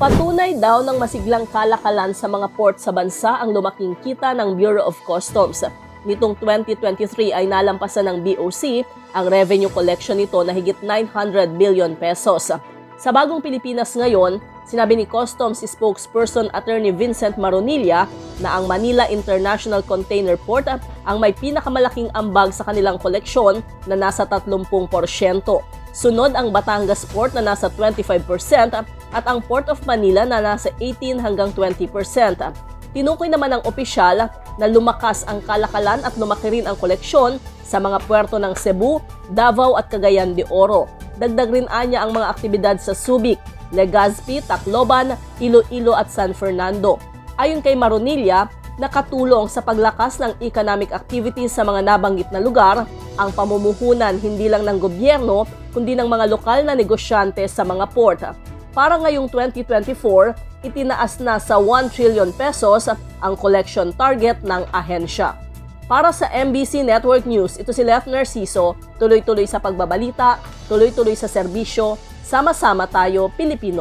Patunay daw ng masiglang kalakalan sa mga port sa bansa ang lumaking kita ng Bureau of Customs. Nitong 2023 ay nalampasan ng BOC ang revenue collection nito na higit 900 billion pesos. Sa bagong Pilipinas ngayon, sinabi ni Customs spokesperson Attorney Vincent Maronilla na ang Manila International Container Port ang may pinakamalaking ambag sa kanilang koleksyon na nasa 30%. Sunod ang Batangas Port na nasa 25% at ang Port of Manila na nasa 18 hanggang 20%. Tinukoy naman ng opisyal na lumakas ang kalakalan at lumaki rin ang koleksyon sa mga puerto ng Cebu, Davao at Cagayan de Oro. Dagdag rin anya ang mga aktibidad sa Subic, Legazpi, Tacloban, Iloilo at San Fernando. Ayon kay Maronilla, nakatulong sa paglakas ng economic activities sa mga nabanggit na lugar ang pamumuhunan hindi lang ng gobyerno kundi ng mga lokal na negosyante sa mga port. Para ngayong 2024, itinaas na sa 1 trillion pesos ang collection target ng ahensya. Para sa MBC Network News, ito si Lef Narciso, tuloy-tuloy sa pagbabalita, tuloy-tuloy sa serbisyo, sama-sama tayo Pilipino.